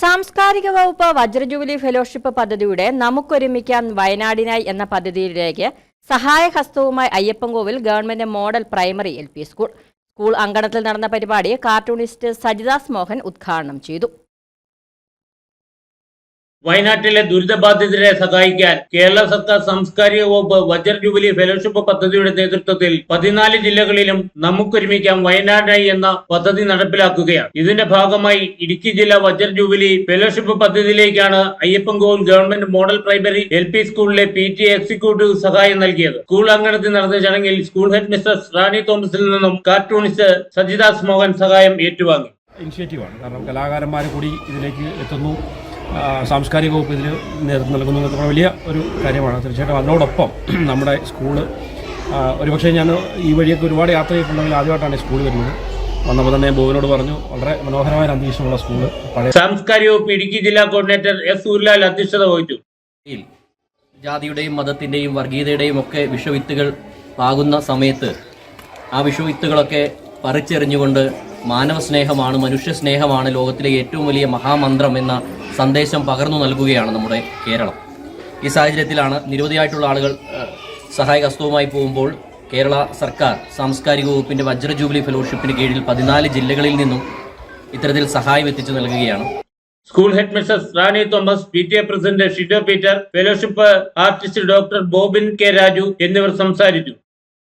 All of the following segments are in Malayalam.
സാംസ്കാരിക വകുപ്പ് വജ്രജൂബിലി ഫെലോഷിപ്പ് പദ്ധതിയുടെ നമുക്കൊരുമിക്കാൻ വയനാടിനായി എന്ന പദ്ധതിയിലേക്ക് സഹായഹസ്തവുമായി Ayyappancoil government model primary L school. School അങ്കണത്തിൽ നടന്ന പരിപാടി കാർട്ടൂണിസ്റ്റ് സജിദാസ് മോഹൻ ഉദ്ഘാടനം ചെയ്തു. വയനാട്ടിലെ ദുരിതബാധിതരെ സഹായിക്കാൻ കേരള സർക്കാർ സാംസ്കാരിക വകുപ്പ് വജ്ര ജൂബിലി ഫെലോഷിപ്പ് പദ്ധതിയുടെ നേതൃത്വത്തിൽ പതിനാല് ജില്ലകളിലും നമുക്കൊരുമിക്കാം വയനാടായി എന്ന പദ്ധതി നടപ്പിലാക്കുകയാണ്. ഇതിന്റെ ഭാഗമായി ഇടുക്കി ജില്ലാ വജ്ര jubilee fellowship പദ്ധതിയിലേക്കാണ് Ayyappancoil government model primary L P സ്കൂളിലെ പി ടി എക്സിക്യൂട്ടീവ് സഹായം നൽകിയത്. സ്കൂൾ അങ്കണത്തിൽ നടന്ന ചടങ്ങിൽ സ്കൂൾ ഹെഡ് മിസ്റ്റർ റാണി തോമസിൽ നിന്നും കാർട്ടൂണിസ്റ്റ് സജിദാസ് മോഹൻ സഹായം ഏറ്റുവാങ്ങി. ഇനിഷ്യേറ്റീവാണ്. കാരണം കലാകാരന്മാർ കൂടി ഇതിലേക്ക് എത്തുന്നു. സാംസ്കാരിക വകുപ്പ് ഇതിന് നേതൃത്വം നൽകുന്നു എന്നൊക്കെ വലിയ ഒരു കാര്യമാണ്. തീർച്ചയായിട്ടും അതിനോടൊപ്പം നമ്മുടെ സ്കൂൾ ഒരുപക്ഷെ ഞാൻ ഈ വഴിയൊക്കെ ഒരുപാട് യാത്ര ചെയ്തിട്ടുണ്ടെങ്കിൽ ആദ്യമായിട്ടാണ് ഈ സ്കൂൾ വരുന്നത്. വന്നപ്പോൾ തന്നെ ബോബിനോട് ബോവിനോട് പറഞ്ഞു വളരെ മനോഹരമായ അന്തരീക്ഷമുള്ള സ്കൂൾ. പഴയ സാംസ്കാരിക വകുപ്പ് ഇടുക്കി ജില്ലാ കോർഡിനേറ്റർ എസ് സൂര്യലാൽ അധ്യക്ഷത വഹിച്ചു. ജാതിയുടെയും മതത്തിന്റെയും വർഗീയതയുടെയും ഒക്കെ വിഷവിത്തുകൾ ആകുന്ന സമയത്ത് ആ വിഷവിത്തുകളൊക്കെ പറിച്ചെറിഞ്ഞുകൊണ്ട് മാനവ സ്നേഹമാണ് മനുഷ്യ സ്നേഹമാണ് ലോകത്തിലെ ഏറ്റവും വലിയ മഹാമന്ത്രം എന്ന സന്ദേശം പകർന്നു നൽകുകയാണ് നമ്മുടെ കേരളം. ഈ സാഹചര്യത്തിലാണ് നിരവധിയായിട്ടുള്ള ആളുകൾ സഹായ ഹസ്തവുമായി പോകുമ്പോൾ കേരള സർക്കാർ സാംസ്കാരിക വകുപ്പിന്റെ വജ്ര ജൂബിലി ഫെലോഷിപ്പിന് കീഴിൽ പതിനാല് ജില്ലകളിൽ നിന്നും ഇത്തരത്തിൽ സഹായം എത്തിച്ചു നൽകുകയാണ്. School head mister Rani Thomas P T A president Shito Peter fellowship artist doctor Bobin K Raju എന്നിവർ സംസാരിച്ചു.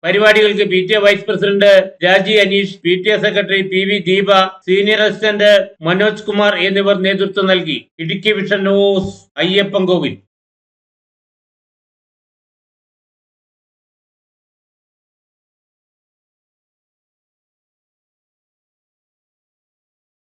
പരിപാടികൾക്ക് P T A vice president Raji Aneesh P T A secretary P V Deepa senior assistant Manoj Kumar എന്നിവർ നേതൃത്വം നൽകി. Idukki vision news Ayyappancoil